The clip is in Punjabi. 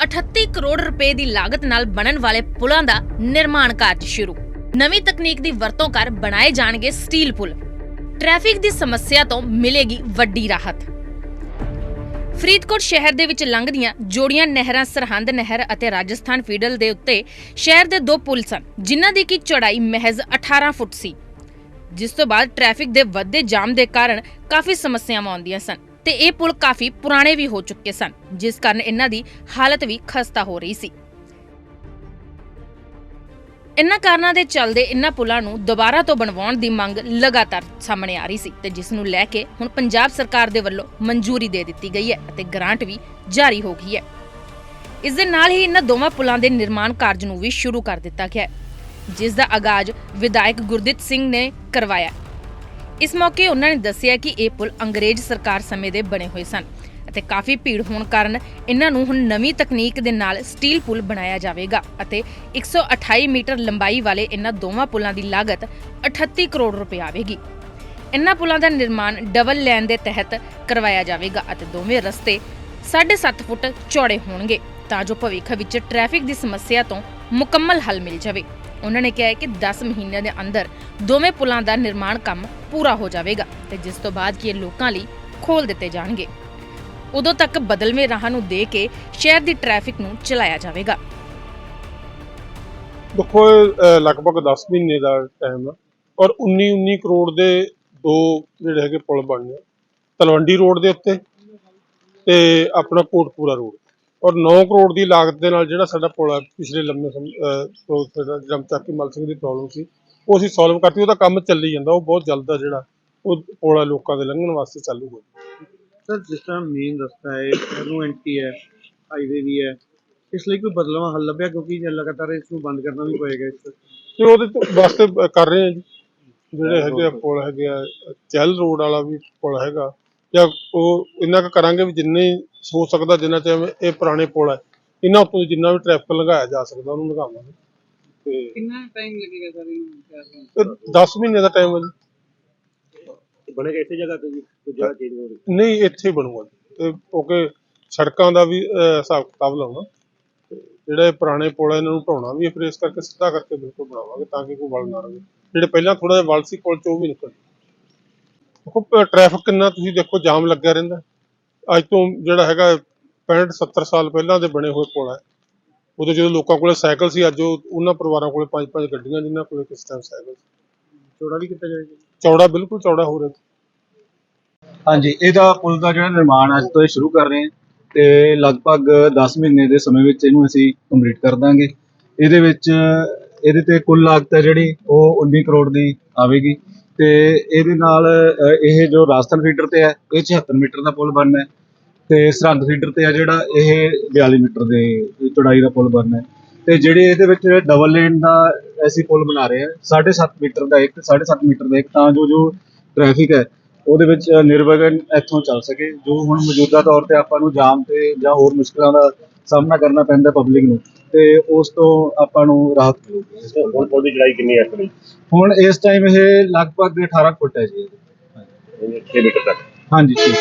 38 ਕਰੋੜ ਰੁਪਏ ਦੀ ਲਾਗਤ ਨਾਲ ਬਣਨ ਵਾਲੇ ਪੁਲਾਂ ਦਾ ਨਿਰਮਾਣ ਕਾਰਜ ਸ਼ੁਰੂ। ਨਵੀਂ ਤਕਨੀਕ ਦੀ ਵਰਤੋਂ ਕਰ ਬਣਾਏ ਜਾਣਗੇ ਸਟੀਲ ਪੁਲ। ਟ੍ਰੈਫਿਕ ਦੀ ਸਮੱਸਿਆ ਤੋਂ ਮਿਲੇਗੀ ਵੱਡੀ ਰਾਹਤ। ਫਰੀਦਕੋਟ ਸ਼ਹਿਰ ਦੇ ਵਿੱਚ ਲੰਘਦੀਆਂ ਜੋੜੀਆਂ ਨਹਿਰਾਂ ਸਰਹੰਦ ਨਹਿਰ ਅਤੇ ਰਾਜਸਥਾਨ ਫੀਡਲ ਦੇ ਉੱਤੇ ਸ਼ਹਿਰ ਦੇ ਦੋ ਪੁਲ ਸਨ, ਜਿਨ੍ਹਾਂ ਦੀ ਕਿ ਚੌੜਾਈ ਮਹਿਜ਼ 18 ਫੁੱਟ ਸੀ। ਜਿਸ ਤੋਂ ਬਾਅਦ ਟ੍ਰੈਫਿਕ ਦੇ ਵੱਧਦੇ ਜਾਮ ਦੇ ਕਾਰਨ ਕਾਫੀ ਸਮੱਸਿਆਵਾਂ ਆਉਂਦੀਆਂ ਸਨ। ਤੇ ਇਹ ਪੁਲ ਕਾਫੀ ਪੁਰਾਣੇ ਵੀ ਹੋ ਚੁੱਕੇ ਸਨ, ਜਿਸ ਕਾਰਨ ਇਹਨਾਂ ਦੀ ਹਾਲਤ ਵੀ ਖਸਤਾ ਹੋ ਰਹੀ ਸੀ। ਇਨ੍ਹਾਂ ਕਾਰਨਾਂ ਦੇ ਚੱਲਦੇ ਇਨ੍ਹਾਂ ਪੁਲਾਂ ਨੂੰ ਦੁਬਾਰਾ ਤੋਂ ਬਣਵਾਉਣ ਦੀ ਮੰਗ ਲਗਾਤਾਰ ਸਾਹਮਣੇ ਆ ਰਹੀ ਸੀ ਤੇ ਜਿਸ ਨੂੰ ਲੈ ਕੇ ਹੁਣ ਪੰਜਾਬ ਸਰਕਾਰ ਦੇ ਵੱਲੋਂ ਮਨਜ਼ੂਰੀ ਦੇ ਦਿੱਤੀ ਗਈ ਹੈ ਅਤੇ ਗ੍ਰਾਂਟ ਵੀ ਜਾਰੀ ਹੋ ਗਈ ਹੈ। ਇਸ ਦੇ ਨਾਲ ਹੀ ਇਨ੍ਹਾਂ ਦੋਵਾਂ ਪੁਲਾਂ ਦੇ ਨਿਰਮਾਣ ਕਾਰਜ ਨੂੰ ਵੀ ਸ਼ੁਰੂ ਕਰ ਦਿੱਤਾ ਗਿਆ ਹੈ, ਜਿਸ ਦਾ ਆਗਾਜ਼ ਵਿਧਾਇਕ ਗੁਰਦਿੱਤ ਸਿੰਘ ਨੇ ਕਰਵਾਇਆ ਇਸ ਮੌਕੇ ਉਹਨਾਂ ਨੇ ਦੱਸਿਆ ਕਿ ਇਹ ਪੁਲ ਅੰਗਰੇਜ਼ ਸਰਕਾਰ ਸਮੇਂ ਦੇ ਬਣੇ ਹੋਏ ਸਨ ਅਤੇ ਕਾਫੀ ਭੀੜ ਹੋਣ ਕਾਰਨ ਇਹਨਾਂ ਨੂੰ ਹੁਣ ਨਵੀਂ ਤਕਨੀਕ ਦੇ ਨਾਲ ਸਟੀਲ ਪੁਲ ਬਣਾਇਆ ਜਾਵੇਗਾ ਅਤੇ 128 ਮੀਟਰ ਲੰਬਾਈ ਵਾਲੇ ਇਹਨਾਂ ਦੋਵਾਂ ਪੁਲਾਂ ਦੀ ਲਾਗਤ 38 ਕਰੋੜ ਰੁਪਏ ਆਵੇਗੀ। ਇਹਨਾਂ ਪੁਲਾਂ ਦਾ ਨਿਰਮਾਣ ਡਬਲ ਲੈਨ ਦੇ ਤਹਿਤ ਕਰਵਾਇਆ ਜਾਵੇਗਾ ਅਤੇ ਦੋਵੇਂ ਰਸਤੇ 7.5 ਫੁੱਟ ਚੌੜੇ ਹੋਣਗੇ। ਤਾਂ ਜੋ ਭਵਿੱਖ ਵਿੱਚ ਟ੍ਰੈਫਿਕ ਦੀ ਸਮੱਸਿਆ ਤੋਂ ਮੁਕੰਮਲ ਹੱਲ ਮਿਲ ਜਾਵੇ। ਉਹਨਾਂ ਨੇ ਕਿਹਾ ਹੈ ਕਿ 10 ਮਹੀਨਿਆਂ ਦੇ ਅੰਦਰ ਦੋਵੇਂ ਪੁਲਾਂ ਦਾ ਨਿਰਮਾਣ ਕੰਮ ਪੂਰਾ ਹੋ ਜਾਵੇਗਾ ਤੇ ਜਿਸ ਤੋਂ ਬਾਅਦ ਕਿ ਇਹ ਲੋਕਾਂ ਲਈ ਖੋਲ ਦਿੱਤੇ ਜਾਣਗੇ। ਉਦੋਂ ਤੱਕ ਬਦਲਵੇਂ ਰਾਹਾਂ ਨੂੰ ਦੇ ਕੇ ਸ਼ਹਿਰ ਦੀ ਟ੍ਰੈਫਿਕ ਨੂੰ ਚਲਾਇਆ ਜਾਵੇਗਾ। ਦੇਖੋ ਇਹ, ਲਗਭਗ 10 ਮਹੀਨੇ ਦਾ ਟਾਈਮ ਆ ਔਰ 19 19 ਕਰੋੜ ਦੇ ਦੋ ਜਿਹੜੇ ਹੈਗੇ ਪੁਲ ਬਣਨੇ ਤਲਵੰਡੀ ਰੋਡ ਦੇ ਉੱਤੇ ਤੇ ਆਪਣਾ ਕੋਟਪੂਰਾ ਰੋਡ। ਔਰ 9 ਕਰੋੜ ਦੀ ਲਾਗਤ ਦੇ ਨਾਲ ਜਿਹੜਾ ਸਾਡਾ ਪੁਲ ਆ ਪਿਛਲੇ ਲੰਮੇ ਤੋਂ ਜਿਹੜਾ ਜਮ ਚੱਕੀ ਮਲ ਸਿੰਘ ਦੀ ਪ੍ਰੋਬਲਮ ਸੀ ਉਹ ਅਸੀਂ ਸੋਲਵ ਕਰਤੀ ਉਹਦਾ ਕੰਮ ਚੱਲੀ ਜਾਂਦਾ ਉਹ ਬਹੁਤ ਜਲਦ ਆ ਜਿਹੜਾ ਉਹ ਪੁਲ ਆ ਲੋਕਾਂ ਦੇ ਲੰਘਣ ਵਾਸਤੇ ਚਾਲੂ ਹੋ ਜਾਊ। ਸਰ ਜਿਸ ਤਰ੍ਹਾਂ ਮੇਨ ਰਸਤਾ ਹੈ ਸ਼ਹਿਰ ਨੂੰ ਐਂਟੀ ਹੈ ਹਾਈਵੇ ਵੀ ਹੈ ਇਸ ਲਈ ਕੋਈ ਬਦਲਵਾਂ ਹੱਲ ਲੱਭਿਆ? ਕਿਉਂਕਿ ਜੇ ਲਗਾਤਾਰ ਇਸ ਨੂੰ ਬੰਦ ਕਰਨਾ ਵੀ ਪਏਗਾ ਇਸ ਤੋਂ ਉਹਦੇ ਵਾਸਤੇ ਕਰ ਰਹੇ ਆ ਜੀ। ਜਿਹੜੇ ਹੈਗੇ ਪੁਲ ਹੈਗੇ ਆ ਚੈਲ ਰੋਡ ਵਾਲਾ ਵੀ ਪੁਲ ਹੈਗਾ ਜਾਂ ਉਹ ਇੰਨਾ ਕੁ ਕਰਾਂਗੇ ਵੀ ਜਿੰਨੇ ਹੋ ਸਕਦਾ ਜਿੰਨਾ ਚਾਹੇ ਇਹ ਪੁਰਾਣੇ ਪੁਲ ਹੈ ਇਹਨਾਂ ਉੱਤੋਂ ਜਿੰਨਾ ਵੀ ਟ੍ਰੈਫਿਕ ਲੰਘਾਇਆ ਜਾ ਸਕਦਾ ਉਹਨੂੰ ਲੰਘਾਵਾਂਗੇ। ਤੇ ਕਿੰਨਾ ਟਾਈਮ ਲੱਗੇਗਾ ਸਰ ਇਹਨੂੰ ਤਿਆਰ ਕਰਨ ਇਹ 10 ਮਹੀਨੇ ਦਾ ਟਾਈਮ ਹੈ ਜੀ। ਬਣੇਗਾ ਇਸੇ ਜਗ੍ਹਾ ਤੇ ਜੀ ਕੋਈ ਜਗ੍ਹਾ ਚੇਂਜ ਹੋ ਰਹੀ? ਨਹੀਂ ਇੱਥੇ ਹੀ ਬਣੂਗਾ ਜੀ। ਤੇ ਕਿਉਂਕਿ ਸੜਕਾਂ ਦਾ ਵੀ ਅਹ, ਹਿਸਾਬ ਕਿਤਾਬ ਲਾਉਣਾ। ਤੇ ਜਿਹੜੇ ਇਹ ਪੁਰਾਣੇ ਪੁਲ ਆ ਇਹਨਾਂ ਨੂੰ ਢਾਉਣਾ ਵੀ ਹੈ, ਫਿਰ ਇਸ ਕਰਕੇ ਸਿੱਧਾ ਕਰਕੇ ਬਿਲਕੁਲ ਬਣਾਵਾਂਗੇ ਤਾਂ ਕਿ ਕੋਈ ਵਲ ਨਾ ਰਹੇ ਜਿਹੜੇ ਪਹਿਲਾਂ ਥੋੜਾ ਜਿਹਾ ਵਲ ਸੀ ਪੁਲ ਚ ਉਹ ਵੀ ਨਿਕਲ ਦੇਖੋ ਟ੍ਰੈਫਿਕ ਕਿੰਨਾ ਤੁਸੀਂ ਦੇਖੋ ਜਾਮ ਲੱਗਿਆ ਰਹਿੰਦਾ। ਅੱਜ ਤੋਂ ਜਿਹੜਾ ਹੈਗਾ 65 70 ਸਾਲ ਪਹਿਲਾਂ ਦੇ ਬਣੇ ਹੋਏ ਪੁਲ ਹੈ ਉਦੋਂ ਜਦੋਂ ਲੋਕਾਂ ਕੋਲੇ ਸਾਈਕਲ ਸੀ ਅੱਜ ਉਹ ਉਹਨਾਂ ਪਰਿਵਾਰਾਂ ਕੋਲੇ ਪੰਜ ਪੰਜ ਗੱਡੀਆਂ ਜਿਨ੍ਹਾਂ ਕੋਲੇ ਕਿਸ ਟਾਈਮ ਸਾਈਕਲ ਸੀ। ਚੌੜਾ ਵੀ ਕੀਤਾ ਜਾਏਗਾ ਚੌੜਾ ਬਿਲਕੁਲ ਚੌੜਾ ਹੋ ਰਿਹਾ। ਹਾਂਜੀ ਇਹਦਾ ਪੁਲ ਦਾ ਜਿਹੜਾ ਨਿਰਮਾਣ ਅੱਜ ਤੋਂ ਇਹ ਸ਼ੁਰੂ ਕਰ ਰਹੇ ਹਾਂ ਤੇ ਲਗਭਗ 10 ਮਹੀਨੇ ਦੇ ਸਮੇਂ ਵਿੱਚ ਇਹਨੂੰ ਅਸੀਂ ਕੰਪਲੀਟ ਕਰ ਦਾਂਗੇ। ਇਹਦੇ ਵਿੱਚ ਇਹਦੇ ਤੇ ਕੁੱਲ ਲਾਗਤ ਹੈ ਜਿਹੜੀ ਉਹ 19 ਕਰੋੜ ਦੀ ਆਵੇਗੀ। ਤੇ ਇਹਦੇ ਨਾਲ ਅ, ਇਹ ਜੋ ਰਾਜਸਥਾਨ ਫੀਡਰ ਤੇ ਹੈ ਇਹ 76 ਮੀਟਰ ਦਾ ਪੁਲ ਬਣਨਾ ਹੈ ਤੇ ਸਰਹੰਦ ਫੀਡਰ ਤੇ ਹੈ ਜਿਹੜਾ ਇਹ 42 ਮੀਟਰ ਦੇ ਚੌੜਾਈ ਦਾ ਪੁਲ ਬਣਨਾ ਹੈ। ਤੇ ਜਿਹੜੇ ਇਹਦੇ ਵਿੱਚ ਡਬਲ ਲੇਨ ਦਾ ਅਸੀਂ ਪੁਲ ਬਣਾ ਰਹੇ ਹਾਂ 7.5 ਮੀਟਰ ਦਾ ਇੱਕ 7.5 ਮੀਟਰ ਦਾ ਇੱਕ ਤਾਂ ਜੋ ਜੋ ਟ੍ਰੈਫਿਕ ਹੈ ਉਹਦੇ ਵਿੱਚ ਨਿਰਵਿਘਨ ਇੱਥੋਂ ਚੱਲ ਸਕੇ ਜੋ ਹੁਣ ਮੌਜੂਦਾ ਤੌਰ ਤੇ ਆਪਾਂ ਨੂੰ ਜਾਮ ਤੇ ਜਾਂ ਹੋਰ ਮੁਸ਼ਕਲਾਂ ਦਾ ਸਾਹਮਣਾ ਕਰਨਾ ਪੈਂਦਾ ਪਬਲਿਕ ਨੂੰ। ਤੇ ਉਸ ਤੋਂ ਆਪਾਂ ਨੂੰ ਰਾਹਤ ਮਿਲੂਗੀ। ਹੁਣ ਪੁਲ ਦੀ ਚੜਾਈ ਕਿੰਨੀ ਹੈ ਇਸ ਹੁਣ ਇਸ ਟਾਈਮ ਇਹ ਲਗਭਗ 18 ਫੁੱਟ ਹੈ ਜੀ। ਵੇਲੇ 6 ਮੀਟਰ ਤੱਕ। ਹਾਂਜੀ ਠੀਕ